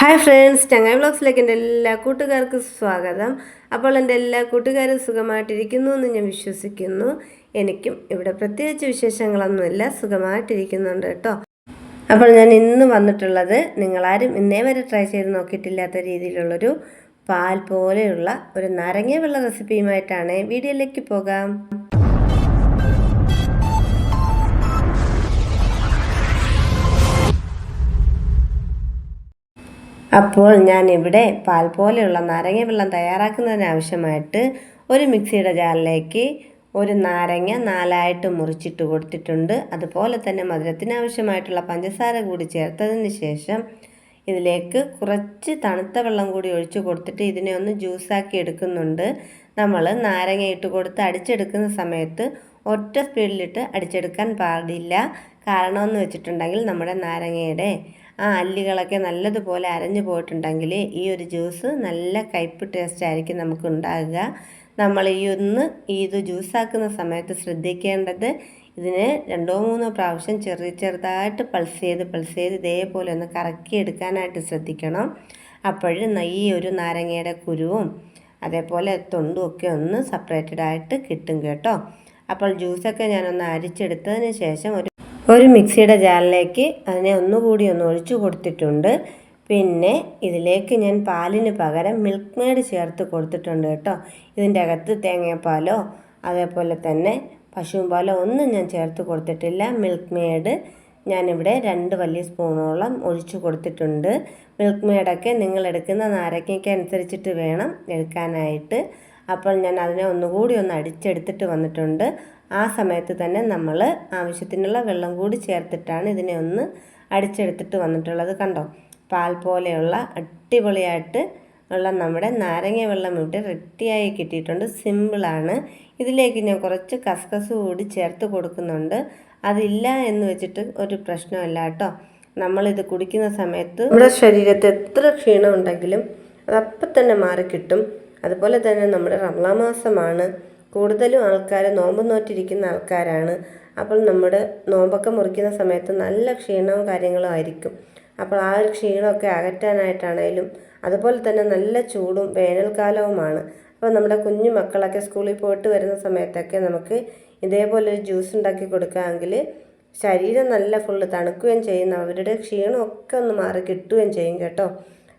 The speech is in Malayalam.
ഹായ് ഫ്രണ്ട്സ് ചങ്ങായി ബ്ലോഗ്സിലേക്ക് എന്റെ എല്ലാ കൂട്ടുകാർക്കും സ്വാഗതം. അപ്പോൾ എന്റെ എല്ലാ കൂട്ടുകാരും സുഖമായിട്ടിരിക്കുന്നു എന്ന് ഞാൻ വിശ്വസിക്കുന്നു. എനിക്കും ഇവിടെ പ്രത്യേകിച്ച് വിശേഷങ്ങളൊന്നുമില്ല സുഖമായിട്ടിരിക്കുന്നുണ്ട് കേട്ടോ. അപ്പോൾ ഞാൻ ഇന്ന് വന്നിട്ടുള്ളത് നിങ്ങളാരും ഇന്നേ വരെ ട്രൈ ചെയ്ത് നോക്കിയിട്ടില്ലാത്ത രീതിയിലുള്ളൊരു പാൽ പോലെയുള്ള ഒരു നാരങ്ങ വെള്ള റെസിപ്പിയുമായിട്ടാണ് വീഡിയോയിലേക്ക് പോകാം. അപ്പോൾ ഞാൻ ഇവിടെ പാൽ പോലെയുള്ള നാരങ്ങ വെള്ളം തയ്യാറാക്കുന്നതിനാവശ്യമായിട്ട് ഒരു മിക്സിയുടെ ജാറിലേക്ക് ഒരു നാരങ്ങ നാലായിട്ട് മുറിച്ചിട്ട് കൊടുത്തിട്ടുണ്ട്. അതുപോലെ തന്നെ മധുരത്തിനാവശ്യമായിട്ടുള്ള പഞ്ചസാര കൂടി ചേർത്തതിന് ശേഷം ഇതിലേക്ക് കുറച്ച് തണുത്ത വെള്ളം കൂടി ഒഴിച്ച് കൊടുത്തിട്ട് ഇതിനെ ഒന്ന് ജ്യൂസാക്കി എടുക്കുന്നുണ്ട്. നമ്മൾ നാരങ്ങ ഇട്ട് കൊടുത്ത് അടിച്ചെടുക്കുന്ന സമയത്ത് ഒറ്റ സ്പീഡിലിട്ട് അടിച്ചെടുക്കാൻ പാടില്ല. കാരണമെന്ന് വെച്ചിട്ടുണ്ടെങ്കിൽ നമ്മുടെ നാരങ്ങയുടെ ആ അല്ലികളൊക്കെ നല്ലതുപോലെ അരഞ്ഞു പോയിട്ടുണ്ടെങ്കിൽ ഈ ഒരു ജ്യൂസ് നല്ല കയ്പ് ടേസ്റ്റ് ആയിരിക്കും നമുക്ക് ഉണ്ടാകുക. നമ്മൾ ഈ ഒന്ന് ഇത് ജ്യൂസാക്കുന്ന സമയത്ത് ശ്രദ്ധിക്കേണ്ടത് ഇതിന് രണ്ടോ മൂന്നോ പ്രാവശ്യം ചെറിയ ചെറുതായിട്ട് പൾസ് ചെയ്ത് പൾസ് ചെയ്ത് ഇതേപോലെ ഒന്ന് കറക്കി എടുക്കാനായിട്ട് ശ്രദ്ധിക്കണം. അപ്പോഴും ഈ ഒരു നാരങ്ങയുടെ കുരുവും അതേപോലെ തൊണ്ടും ഒക്കെ ഒന്ന് സെപ്പറേറ്റഡ് ആയിട്ട് കിട്ടും കേട്ടോ. അപ്പോൾ ജ്യൂസൊക്കെ ഞാനൊന്ന് അരിച്ചെടുത്തതിന് ശേഷം ഒരു ഒരു മിക്സിയുടെ ജാറിലേക്ക് അതിനെ ഒന്നുകൂടി ഒന്ന് ഒഴിച്ചു കൊടുത്തിട്ടുണ്ട്. പിന്നെ ഇതിലേക്ക് ഞാൻ പാലിന് പകരം മിൽക്ക് മെയ്ഡ് ചേർത്ത് കൊടുത്തിട്ടുണ്ട് കേട്ടോ. ഇതിന്റെ അകത്ത് തേങ്ങാപ്പാലോ അതേപോലെ തന്നെ പശുവും പാലോ ഒന്നും ഞാൻ ചേർത്ത് കൊടുത്തിട്ടില്ല. മിൽക്ക് മെയ്ഡ് ഞാനിവിടെ രണ്ട് വലിയ സ്പൂണോളം ഒഴിച്ചു കൊടുത്തിട്ടുണ്ട്. മിൽക്ക് മെയ്ഡൊക്കെ നിങ്ങൾ എടുക്കുന്ന നാരങ്ങയ്ക്ക് അനുസരിച്ചിട്ട് വേണം എടുക്കാനായിട്ട്. അപ്പോൾ ഞാൻ അതിനെ ഒന്നുകൂടി ഒന്ന് അടിച്ചെടുത്തിട്ട് വന്നിട്ടുണ്ട്. ആ സമയത്ത് തന്നെ നമ്മൾ ആവശ്യത്തിനുള്ള വെള്ളം കൂടി ചേർത്തിട്ടാണ് ഇതിനെ ഒന്ന് അടിച്ചെടുത്തിട്ട് വന്നിട്ടുള്ളത് കണ്ടോ? പാൽ പോലെയുള്ള അടിപൊളിയായിട്ട് ഉള്ള നമ്മുടെ നാരങ്ങ വെള്ളം ഇട്ട് റെഡിയായി കിട്ടിയിട്ടുണ്ട്. സിമ്പിളാണ് ഇതിലേക്ക് ഞാൻ കുറച്ച് കസ്കസ് കൂടി ചേർത്ത് കൊടുക്കുന്നുണ്ട്. അതില്ല എന്ന് വെച്ചിട്ട് ഒരു പ്രശ്നമില്ല കേട്ടോ. നമ്മളിത് കുടിക്കുന്ന സമയത്ത് നമ്മുടെ ശരീരത്ത് എത്ര ക്ഷീണമുണ്ടെങ്കിലും അതപ്പം തന്നെ മാറിക്കിട്ടും. അതുപോലെ തന്നെ നമ്മുടെ റംലാ മാസമാണ്. കൂടുതലും ആൾക്കാർ നോമ്പ് നോറ്റിരിക്കുന്ന ആൾക്കാരാണ്. അപ്പോൾ നമ്മുടെ നോമ്പൊക്കെ മുറിക്കുന്ന സമയത്ത് നല്ല ക്ഷീണവും കാര്യങ്ങളും ആയിരിക്കും. അപ്പോൾ ആ ഒരു ക്ഷീണമൊക്കെ അകറ്റാനായിട്ടാണേലും അതുപോലെ തന്നെ നല്ല ചൂടും വേനൽക്കാലവുമാണ്. അപ്പോൾ നമ്മുടെ കുഞ്ഞു മക്കളൊക്കെ സ്കൂളിൽ പോയിട്ട് വരുന്ന സമയത്തൊക്കെ നമുക്ക് ഇതേപോലെ ഒരു ജ്യൂസ് ഉണ്ടാക്കി കൊടുക്കാമെങ്കിൽ ശരീരം നല്ല ഫുള്ള് തണുക്കുകയും ചെയ്യുന്ന അവരുടെ ക്ഷീണമൊക്കെ ഒന്ന് മാറി കിട്ടുകയും ചെയ്യും കേട്ടോ.